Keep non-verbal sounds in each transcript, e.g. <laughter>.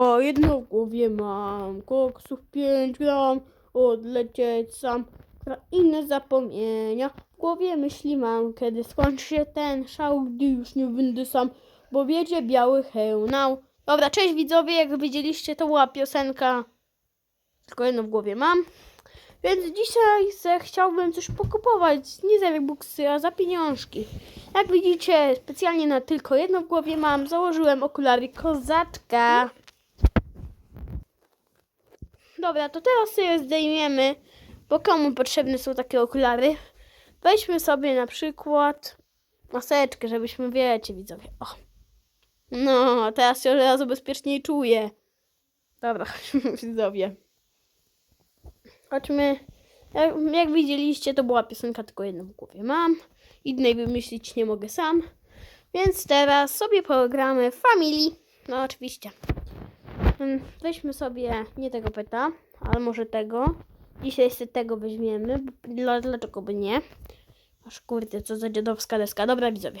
O, jedno w głowie mam, koksów 5 gram, odlecieć sam, inne zapomnienia. W głowie myśli mam, kiedy skończy się ten szał, gdy już nie będę sam, bo wiedzie biały hełnał. Dobra, cześć widzowie, jak widzieliście, to była piosenka, tylko jedno w głowie mam. Więc dzisiaj chciałbym coś pokupować, nie za buksy, a za pieniążki. Jak widzicie, specjalnie na tylko jedno w głowie mam, założyłem okulary kozaczka. Dobra, to teraz sobie zdejmiemy, bo komu potrzebne są takie okulary. Weźmy sobie na przykład maseczkę, żebyśmy, wiecie, widzowie. O. No, teraz się od razu bezpieczniej czuję. Dobra, <laughs> widzowie. Chodźmy. Jak, jak widzieliście, to była piosenka, tylko jedną w głowie mam. Innej wymyślić nie mogę sam. Więc teraz sobie pogramy Family. No oczywiście. Weźmy sobie nie tego peta, ale może tego. Dzisiaj sobie tego weźmiemy. dlaczego by nie? Aż kurde, co za dziadowska deska. Dobra, widzowie.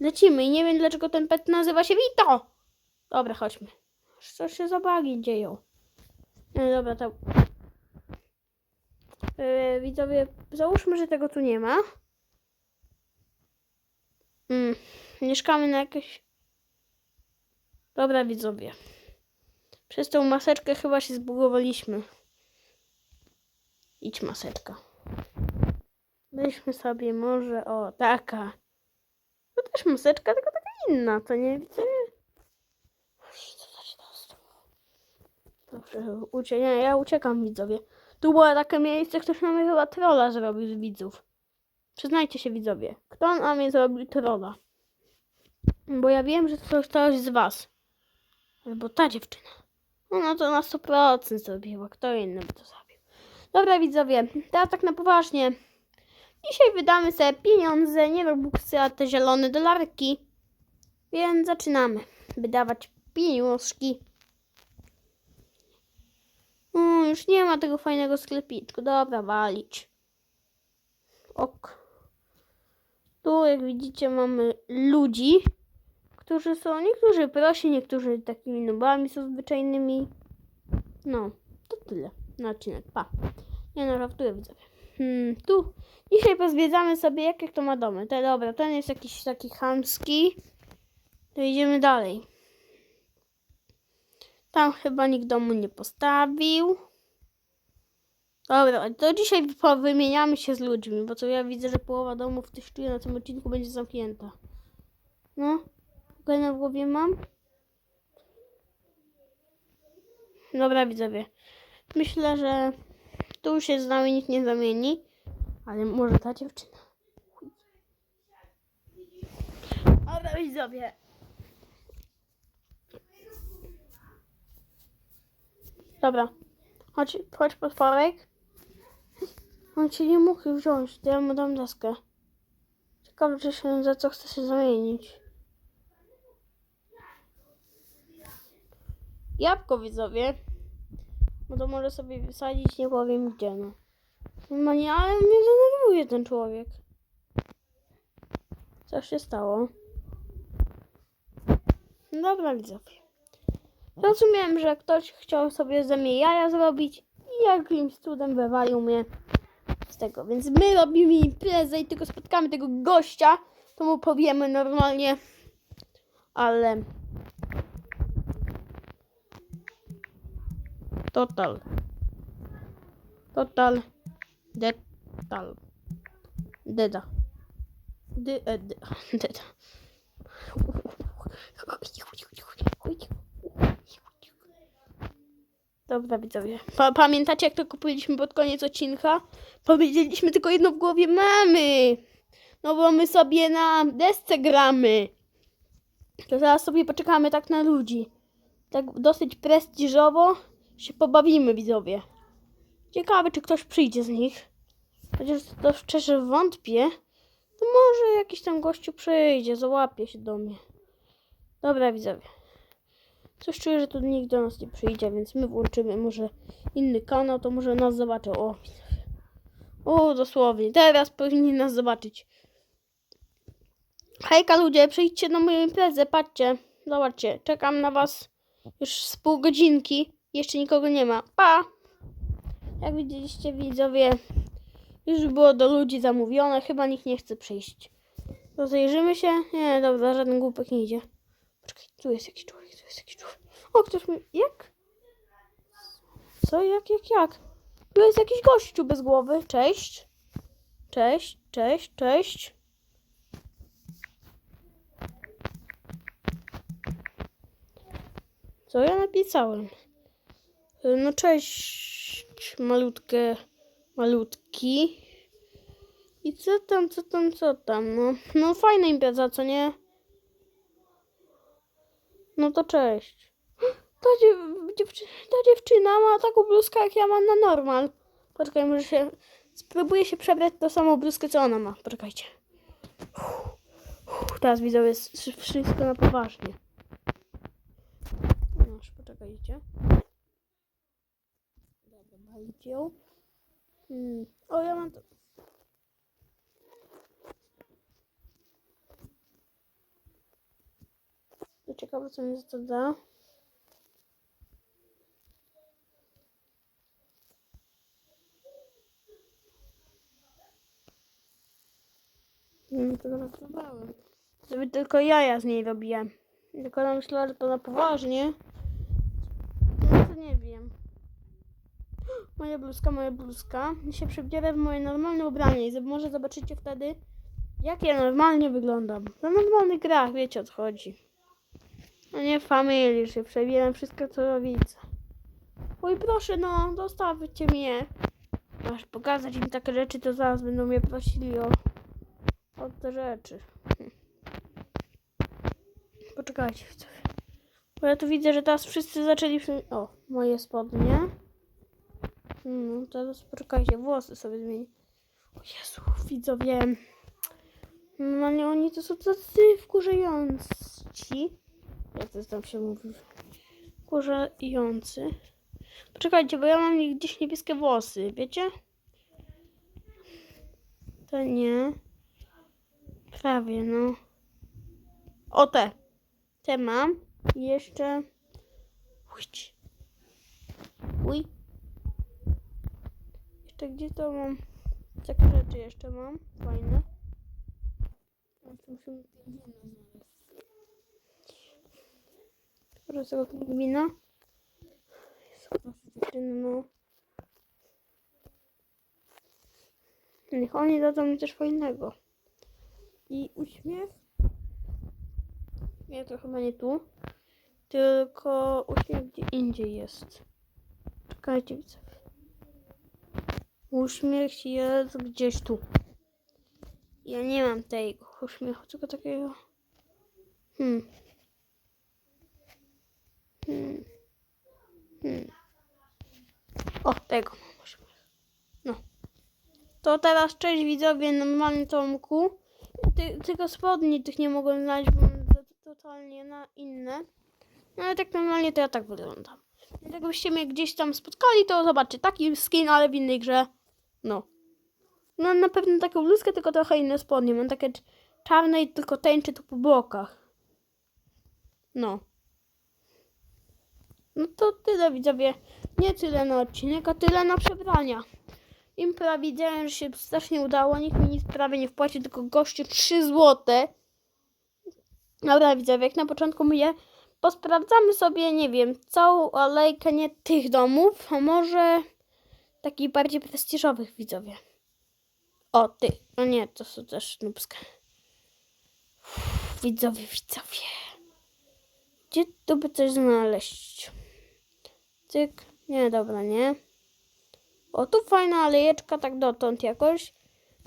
Lecimy i nie wiem dlaczego ten pet nazywa się Vito. Dobra, chodźmy. Co się za bagi dzieją? No dobra, to... Yy, widzowie, załóżmy, że tego tu nie ma. Mm, mieszkamy na jakieś... Dobra, widzowie. Przez tą maseczkę chyba się zbugowaliśmy. Idź maseczka. Weźmy sobie może, o, taka. To też maseczka, tylko taka inna, to nie widzę. Dobrze, ucie, nie, ja uciekam widzowie. Tu było takie miejsce, ktoś na mnie chyba trolla zrobił z widzów. Przyznajcie się widzowie, kto na mnie zrobił trolla? Bo ja wiem, że to ktoś z was. Albo ta dziewczyna. No, to na 100% zrobiła. Kto inny by to zrobił? Dobra widzowie, teraz tak na poważnie. Dzisiaj wydamy sobie pieniądze, nie robuxy, a te zielone dolarki. Więc zaczynamy wydawać pieniążki. Mm, już nie ma tego fajnego sklepiczku. Dobra, walić. Ok. Tu, jak widzicie, mamy ludzi, którzy są, niektórzy prosi, niektórzy takimi nubami są zwyczajnymi. No, to tyle na odcinek. Pa. Nie no, żartuję widzowie. Hmm, tu dzisiaj pozwiedzamy sobie, jakie to ma domy. Te, dobra, ten jest jakiś taki chamski. To idziemy dalej. Tam chyba nikt domu nie postawił. Dobra, to dzisiaj wymieniamy się z ludźmi, bo to ja widzę, że połowa domów tych sztuce na tym odcinku będzie zamknięta. No, Kogo na głowie mam? Dobra, widzowie. Myślę, że tu się z nami nikt nie zamieni. Ale może ta dziewczyna. Dobra, widzowie. Dobra. Chodź, chodź potworek. On cię nie mógł wziąć, to ja mu dam deskę. Ciekawe, czy się za co chce się zamienić. Jabłko widzowie. No to może sobie wysadzić, nie powiem gdzie, no. No nie, ale mnie denerwuje ten człowiek. Co się stało? Dobra widzowie. Rozumiem, że ktoś chciał sobie ze mnie jaja zrobić i jakimś cudem wywalił mnie z tego. Więc my robimy imprezę i tylko spotkamy tego gościa, to mu powiemy normalnie. Ale Total. Total. Detal. Deda. Dy, dy, <laughs> deda. Dobra widzowie. Pa pamiętacie jak to kupiliśmy pod koniec odcinka? Powiedzieliśmy tylko jedno w głowie mamy. No bo my sobie na desce gramy. To zaraz sobie poczekamy tak na ludzi. Tak dosyć prestiżowo się pobawimy, widzowie. Ciekawe, czy ktoś przyjdzie z nich. Chociaż to szczerze wątpię. To może jakiś tam gościu przyjdzie, załapie się do mnie. Dobra, widzowie. Coś czuję, że tu nikt do nas nie przyjdzie, więc my włączymy może inny kanał, to może nas zobaczą. O, widzowie. O, dosłownie. Teraz powinni nas zobaczyć. Hejka ludzie, przyjdźcie na moją imprezę, patrzcie. Zobaczcie, czekam na was. Już z pół godzinki. Jeszcze nikogo nie ma. Pa! Jak widzieliście widzowie, już było do ludzi zamówione. Chyba nikt nie chce przyjść. Rozejrzymy się. Nie, dobra, żaden głupek nie idzie. Poczekaj, tu jest jakiś człowiek, tu jest jakiś człowiek. O, ktoś mi... Jak? Co? Jak, jak, jak? Tu jest jakiś gościu bez głowy. Cześć. Cześć, cześć, cześć. Co ja napisałem? No cześć, malutkie, malutki. I co tam, co tam, co tam? No, no fajna impreza, co nie? No to cześć. <gasps> Ta, dziew- dziewczy- ta dziewczyna ma taką bluzkę, jak ja mam na normal. Poczekaj, może się... Spróbuję się przebrać tą samą bluzkę, co ona ma. Poczekajcie. Uff, uff, Teraz widzowie jest wszystko na poważnie. Już poczekajcie. Ją. Hmm. O, ja mam to. To ciekawe, co mi to da. Nie. Żeby tylko jaja z niej robiłem. Tylko ona myślała, że to na poważnie. No to nie wiem. Moja bluzka, moja bluzka. Się przebierę w moje normalne ubranie i może zobaczycie wtedy, jak ja normalnie wyglądam. Na normalnych grach, wiecie o co chodzi. No nie w familii, że przebieram wszystko co rodzice. Oj proszę no, dostawcie mnie. Masz pokazać im takie rzeczy, to zaraz będą mnie prosili o, o te rzeczy. Poczekajcie. widzowie. Bo ja tu widzę, że teraz wszyscy zaczęli. O, moje spodnie. No, teraz poczekajcie, włosy sobie zmienię. O Jezu, widzowie. Normalnie oni to są tacy wkurzający. Jak to tam się mówi? Wkurzający. Poczekajcie, bo ja mam gdzieś niebieskie włosy, wiecie? To nie. Prawie, no. O te. Te mam. I jeszcze. Ujdź. Uj. Jeszcze gdzie to mam? Takie rzeczy jeszcze mam. Fajne. Musimy pingwina znaleźć. Pingwina. No. Niech oni dadzą mi coś fajnego. I uśmiech. Nie, to chyba nie tu. Tylko uśmiech gdzie indziej jest. Czekajcie, widzę. Uśmiech jest gdzieś tu. Ja nie mam tego uśmiechu, tylko takiego. Hmm. Hmm. Hmm. O, tego mam uśmiech. No. To teraz cześć widzowie, normalnie Tomku. Ty, tylko spodni tych nie mogłem znaleźć, bo mam to- totalnie na inne. No ale tak normalnie to ja tak wyglądam. Jakbyście mnie gdzieś tam spotkali, to zobaczcie, taki skin, ale w innej grze. No. No na pewno taką bluzkę, tylko trochę inne spodnie. Mam takie cz- czarne i tylko tęczy tu po bokach. No. No to tyle widzowie. Nie tyle na odcinek, a tyle na przebrania. Impra widziałem, że się strasznie udało. Nikt mi nic prawie nie wpłacił, tylko gościu 3 złote. Dobra widzowie, jak na początku mówię, posprawdzamy sobie, nie wiem, całą alejkę nie tych domów, a może takich bardziej prestiżowych widzowie. O, ty. O nie, to są też nubskie. Widzowie, widzowie. Gdzie tu by coś znaleźć? Cyk. Nie, dobra, nie. O, tu fajna alejeczka, tak dotąd jakoś.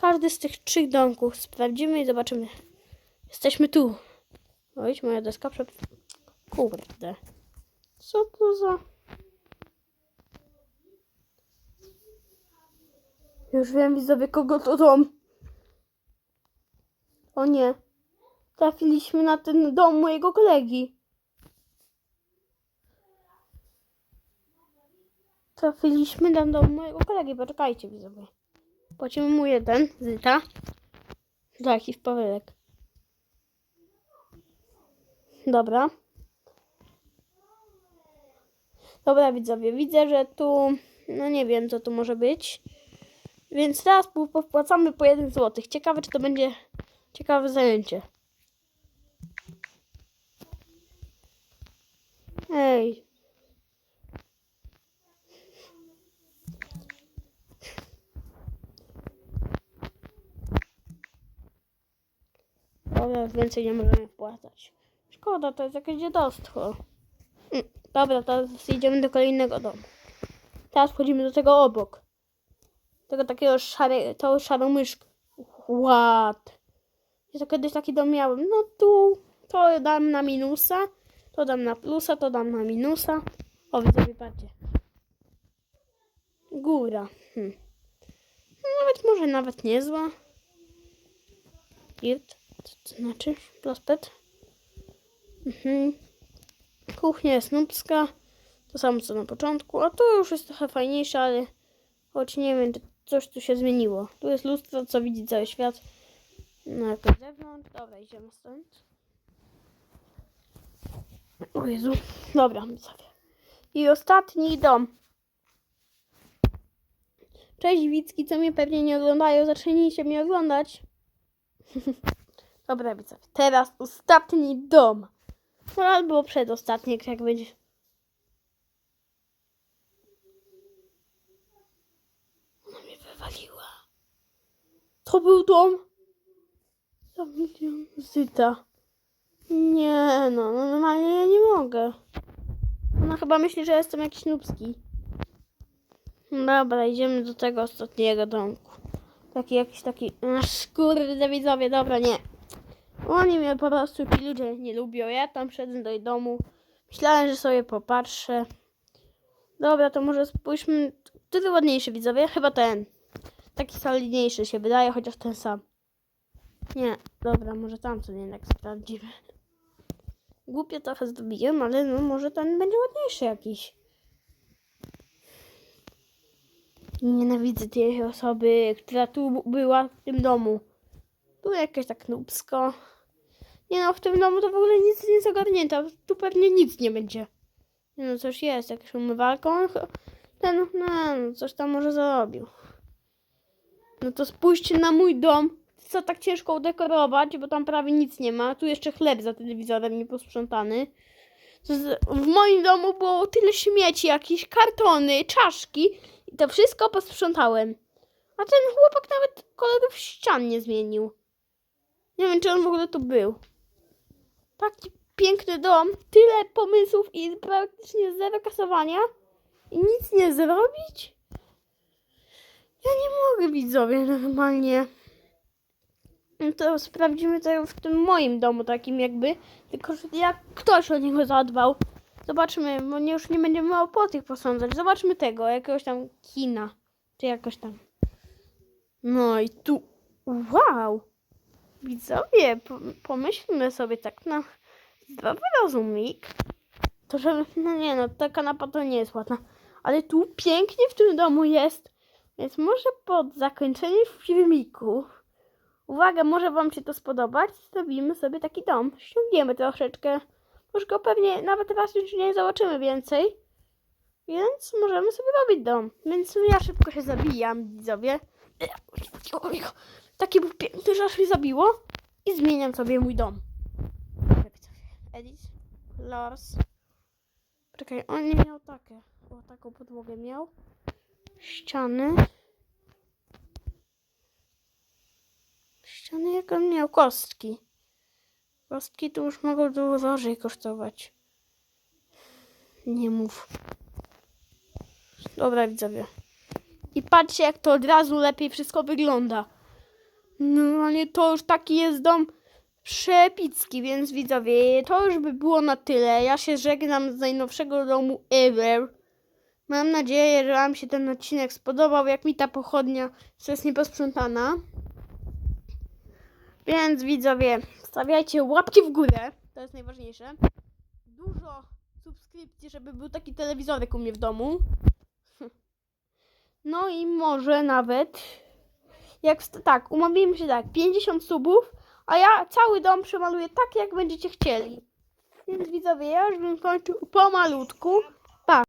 Każdy z tych trzech domków sprawdzimy i zobaczymy. Jesteśmy tu. Oj, moja deska przed... Kurde. Co to za... Już wiem, widzowie, kogo to dom. O nie. Trafiliśmy na ten dom mojego kolegi. Trafiliśmy na dom mojego kolegi. Poczekajcie, widzowie. Płacimy mu jeden, zyta. Taki Dobra, widzowie, widzę, że tu, no nie wiem, co tu może być. Więc teraz po- popłacamy po 1 zł. Ciekawe, czy to będzie ciekawe zajęcie. Ej. Dobra, więcej nie możemy wpłacać. Szkoda, to jest jakieś dziadostwo. Mm, Dobra, teraz idziemy do kolejnego domu. Teraz wchodzimy do tego obok. Tego takiego szare, tą szarą myszkę. What? To kiedyś taki dom miałem. No tu to dam na minusa, to dam na plusa, to dam na minusa. O, widzowie, patrzcie. Góra. Hmm. Nawet może nawet niezła. Girt. Co to znaczy? Prospet. Mhm. Kuchnia jest nubska. To samo co na początku. A tu już jest trochę fajniejsze, ale choć nie wiem, czy coś tu się zmieniło. Tu jest lustro, co widzi cały świat. No jakoś z zewnątrz. Dobra, idziemy stąd. O Jezu. Dobra, sobie. I ostatni dom. Cześć Wicki, co mnie pewnie nie oglądają. Zacznijcie mnie oglądać. <laughs> Dobra, widzowie. Teraz ostatni dom. No albo przedostatni, jak będzie. Ona mnie wywaliła. To był dom? Zyta. Nie no, no normalnie ja nie mogę. Ona chyba myśli, że jestem jakiś nubski. Dobra, idziemy do tego ostatniego domku. Taki jakiś taki... Aż kurde widzowie, dobra, nie. Oni mnie po prostu ci ludzie nie lubią. Ja tam szedłem do domu. Myślałem, że sobie popatrzę. Dobra, to może spójrzmy. Który ładniejszy widzowie? Chyba ten. Taki solidniejszy się wydaje, chociaż ten sam. Nie, dobra, może tamten jednak sprawdzimy. Głupie trochę zrobiłem, ale no może ten będzie ładniejszy jakiś. Nienawidzę tej osoby, która tu była w tym domu. Tu jakieś tak nubsko. Nie no, w tym domu to w ogóle nic nie jest ogarnięte. Tu pewnie nic nie będzie. Nie no, coś jest. On ch- Ten, no, no, coś tam może zrobił. No to spójrzcie na mój dom. Co tak ciężko udekorować, bo tam prawie nic nie ma. Tu jeszcze chleb za telewizorem nieposprzątany. W moim domu było tyle śmieci, jakieś kartony, czaszki. I to wszystko posprzątałem. A ten chłopak nawet kolorów ścian nie zmienił. Nie wiem, czy on w ogóle tu był. Taki piękny dom, tyle pomysłów i praktycznie zero kasowania. I nic nie zrobić? Ja nie mogę, widzowie, normalnie. No To sprawdzimy to w tym moim domu takim jakby. Tylko, że jak ktoś o niego zadbał. Zobaczmy, bo nie, już nie będziemy miał po tych posądzać. Zobaczmy tego, jakiegoś tam kina. Czy jakoś tam. No i tu. Wow! Widzowie, po, pomyślmy sobie tak na zdrowy rozumik. To, że, no nie no, ta kanapa to nie jest ładna. Ale tu pięknie w tym domu jest. Więc może po zakończeniu filmiku, uwaga, może wam się to spodobać, zrobimy sobie taki dom. Ściągniemy troszeczkę. Już go pewnie nawet raz już nie zobaczymy więcej. Więc możemy sobie robić dom. Więc ja szybko się zabijam, widzowie. Taki był piękny, że aż mi zabiło. I zmieniam sobie mój dom. Edit. Lars. Czekaj, on nie miał takie. O, taką podłogę miał. Ściany. Ściany jak on miał? Kostki. Kostki to już mogą dużo drożej kosztować. Nie mów. Dobra, widzowie. I patrzcie, jak to od razu lepiej wszystko wygląda. No, ale to już taki jest dom przepicki, więc widzowie, to już by było na tyle. Ja się żegnam z najnowszego domu ever. Mam nadzieję, że Wam się ten odcinek spodobał, jak mi ta pochodnia co jest nieposprzątana. Więc widzowie, stawiajcie łapki w górę, to jest najważniejsze. Dużo subskrypcji, żeby był taki telewizorek u mnie w domu. <laughs> No i może nawet, jak tak, umówimy się tak, 50 subów, a ja cały dom przemaluję tak, jak będziecie chcieli. Więc widzowie, ja już bym kończył pomalutku.